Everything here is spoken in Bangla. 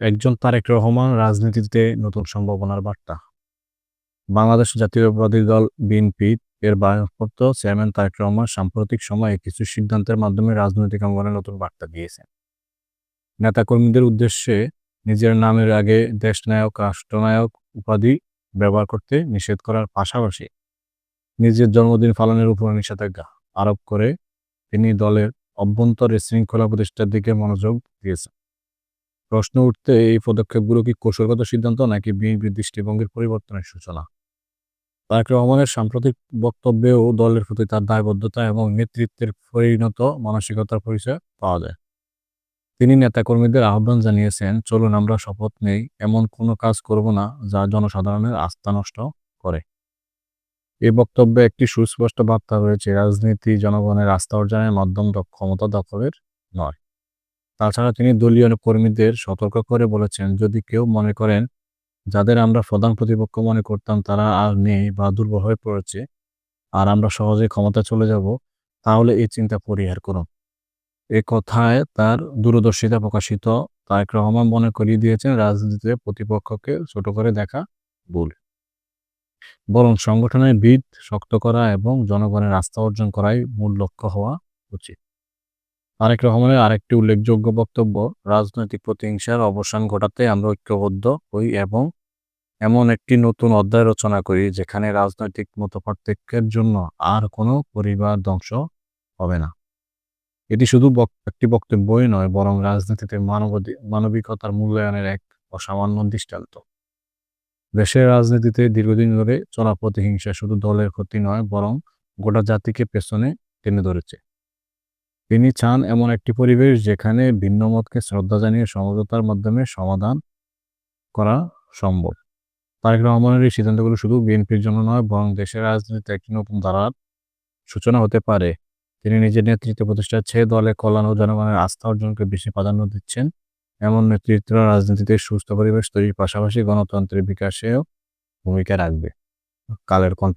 একজন তারেক রহমান রাজনীতিতে নতুন সম্ভাবনার বার্তা। বাংলাদেশ জাতীয়তাবাদী দল বিএনপি এর ভারপ্রাপ্ত চেয়ারম্যান তারেক রহমান সাম্প্রতিক সময়ে কিছু সিদ্ধান্তের মাধ্যমে রাজনৈতিক অঙ্গনে নতুন বার্তা দিয়েছেন। নেতাকর্মীদের উদ্দেশ্যে নিজের নামের আগে দেশনায়ক, রাষ্ট্রনায়ক উপাধি ব্যবহার করতে নিষেধ করার পাশাপাশি নিজের জন্মদিন পালনের উপর নিষেধাজ্ঞা আরোপ করে তিনি দলের অভ্যন্তরে শৃঙ্খলা প্রতিষ্ঠার দিকে মনোযোগ দিয়েছেন। প্রশ্ন উঠতে এই পদক্ষেপগুলো কি কৌশলগত সিদ্ধান্ত নাকি বিএনপির দৃষ্টিভঙ্গির পরিবর্তনের সূচনা? তারেক রহমানের সাম্প্রতিক বক্তব্যেও দলের প্রতি তার দায়বদ্ধতা এবং নেতৃত্বের পরিণত মানসিকতার পরিচয় পাওয়া যায়। তিনি নেতাকর্মীদের আহ্বান জানিয়েছেন, চলুন, আমরা শপথ নেই, এমন কোনো কাজ করব না যা জনসাধারণের আস্থা নষ্ট করে। এই বক্তব্যে একটি সুস্পষ্ট বার্তা রয়েছে, রাজনীতি জনগণের আস্থা অর্জনের মাধ্যম ক্ষমতা দখলের নয়। তাছাড়া তিনি দলীয় কর্মীদের সতর্ক করে বলেছেন, যদি কেউ মনে করেন যাদের আমরা প্রধান প্রতিপক্ষ মনে করতাম তারা আর নেই বা দুর্বল হয়ে পড়েছে আর আমরা সহজে ক্ষমতা চলে যাব, তাহলে এই চিন্তা পরিহার করুন। এ কথায় তার দূরদর্শিতা প্রকাশিত। তারেক রহমান মনে করিয়ে দিয়েছেন, রাজনীতিতে প্রতিপক্ষকে ছোট করে দেখা ভুল। বরং সংগঠনের ভিত শক্ত করা এবং জনগণের আস্থা অর্জন করাই মূল লক্ষ্য হওয়া উচিত। তারেক রহমানের আরেকটি উল্লেখযোগ্য বক্তব্য, রাজনৈতিক প্রতিহিংসার অবসান ঘটাতে আমরা ঐক্যবদ্ধ হই এবং এমন একটি নতুন অধ্যায় রচনা করি, যেখানে রাজনৈতিক মতপার্থক্যের জন্য আর কোনো পরিবার ধ্বংস হবে না। এটি শুধু একটি বক্তব্যই নয়, বরং রাজনীতিতে মানবিকতার মূল্যায়নের এক অসামান্য দৃষ্টান্ত। দেশের রাজনীতিতে দীর্ঘদিন ধরে চলা প্রতিহিংসা শুধু দলের ক্ষতি নয়, বরং গোটা জাতিকে পেছনে টেনে ধরেছে। তিনি চান এমন একটি পরিবেশ যেখানে ভিন্ন মতকে শ্রদ্ধা জানিয়ে সমঝোতার মাধ্যমে সমাধান করা সম্ভব। তারেক রহমানের এই সিদ্ধান্তগুলো শুধু বিএনপির জন্য নয়, বরং দেশের রাজনীতিতে একটি নতুন ধারার সূচনা হতে পারে। তিনি নিজের নেতৃত্ব প্রতিষ্ঠার চেয়ে দলের কল্যাণ ও জনগণের আস্থা অর্জনকে বেশি প্রাধান্য দিচ্ছেন। এমন নেতৃত্ব রাজনীতিতে সুস্থ পরিবেশ তৈরির পাশাপাশি গণতন্ত্রের বিকাশেও ভূমিকা রাখবে। কালের কণ্ঠ।